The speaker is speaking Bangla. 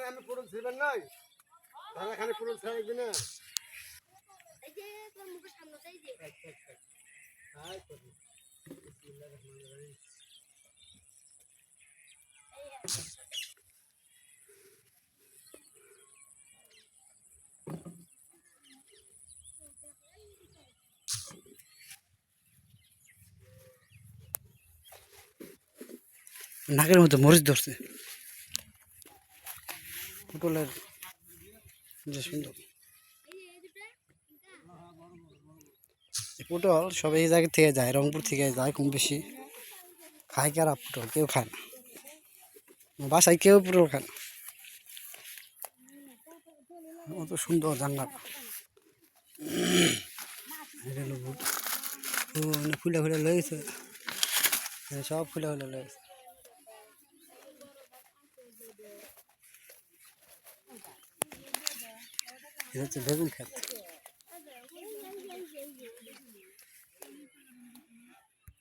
তাহলে আমি পুরো ছিলেন নাই। তাহলে এখানে পুরো ছেড়ে না। এই যে তোর করি বিসমিল্লাহির রহমানির রহিম। নাকের মধ্যে মরিচ ধরছে। পটলের যে সুন্দর। পটল সব এই জায়গা থেকে যায়, রংপুর থেকে যায় কম বেশি। খায় কারা পটল? কেউ খায় না। বাসায় কেউ পটল খায় না। অত সুন্দর। ও মানে ফুলে ফুলে লয়েছে সব ফুলে ফুলে লয়েছে 现在怎么这么？